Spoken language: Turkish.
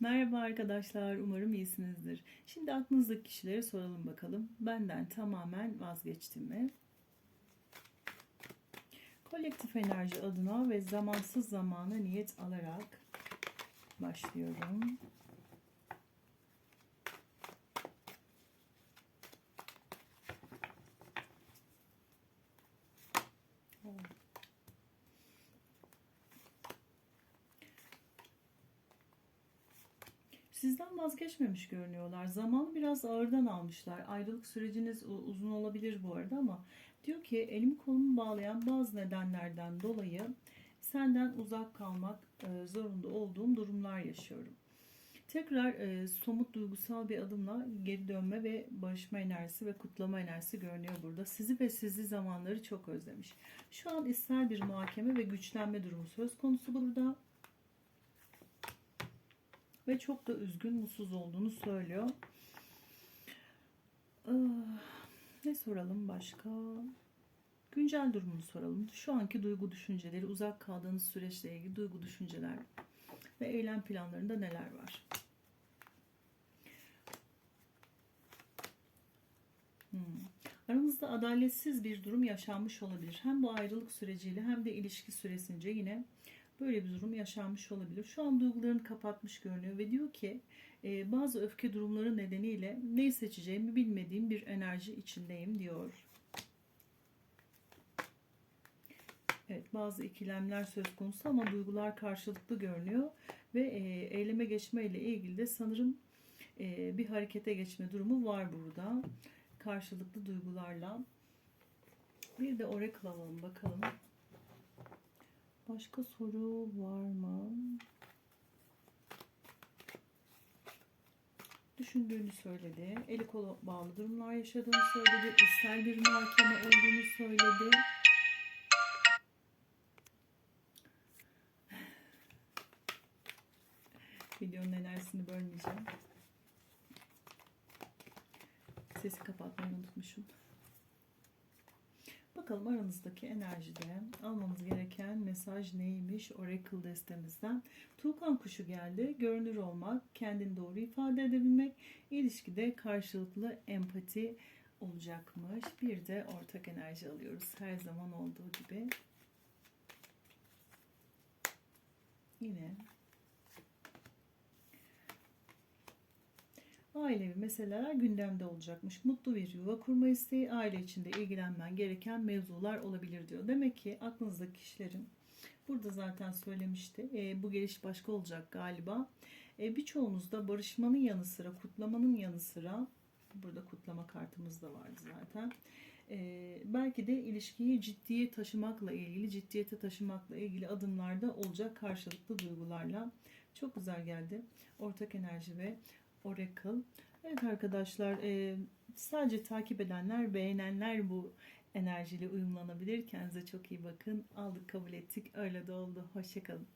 Merhaba arkadaşlar, umarım iyisinizdir. Şimdi aklınızdaki kişilere soralım bakalım. Benden tamamen vazgeçtim mi? Kolektif enerji adına ve zamansız zamana niyet alarak başlıyorum. Sizden vazgeçmemiş görünüyorlar. Zamanı biraz ağırdan almışlar. Ayrılık süreciniz uzun olabilir bu arada ama diyor ki elimi kolumu bağlayan bazı nedenlerden dolayı senden uzak kalmak e, zorunda olduğum durumlar yaşıyorum. Tekrar e, somut duygusal bir adımla geri dönme ve barışma enerjisi ve kutlama enerjisi görünüyor burada. Sizi ve sizi zamanları çok özlemiş. Şu an ister bir muhakeme ve güçlenme durumu söz konusu burada ve çok da üzgün, mutsuz olduğunu söylüyor. Ah, Ne soralım başka? Güncel durumunu soralım. Şu anki duygu düşünceleri, uzak kaldığınız süreçle ilgili duygu düşünceler ve eylem planlarında neler var? Hmm. Aranızda adaletsiz bir durum yaşanmış olabilir. Hem bu ayrılık süreciyle hem de ilişki süresince yine böyle bir durum yaşanmış olabilir. Şu an duygularını kapatmış görünüyor ve diyor ki e, bazı öfke durumları nedeniyle neyi seçeceğimi bilmediğim bir enerji içindeyim diyor. Evet bazı ikilemler söz konusu ama duygular karşılıklı görünüyor ve e, eyleme geçme ile ilgili de sanırım e, bir harekete geçme durumu var burada. Karşılıklı duygularla. Bir de oracle alalım bakalım. Başka soru var mı? Düşündüğünü söyledi. Eli kolu bağlı durumlar yaşadığını söyledi. İster bir muhakeme olduğunu söyledi. Videonun enerjisini bölmeyeceğim. Sesi kapatmayı unutmuşum. Bakalım aranızdaki enerjide almamız gereken mesaj neymiş Oracle destemizden. Tuğkan kuşu geldi. Görünür olmak, kendini doğru ifade edebilmek, ilişkide karşılıklı empati olacakmış. Bir de ortak enerji alıyoruz her zaman olduğu gibi. Yine Ailevi meseleler gündemde olacakmış. Mutlu bir yuva kurma isteği, aile içinde ilgilenmen gereken mevzular olabilir diyor. Demek ki aklınızdaki kişilerin burada zaten söylemişti. E, bu geliş başka olacak galiba. E, birçoğunuzda barışmanın yanı sıra, kutlamanın yanı sıra burada kutlama kartımız da vardı zaten. E, belki de ilişkiyi ciddiye taşımakla ilgili, ciddiyete taşımakla ilgili adımlarda olacak karşılıklı duygularla. Çok güzel geldi. Ortak enerji ve Oracle. Evet arkadaşlar e, sadece takip edenler, beğenenler bu enerjiyle uyumlanabilir. Kendinize çok iyi bakın. Aldık kabul ettik. Öyle de oldu. Hoşçakalın.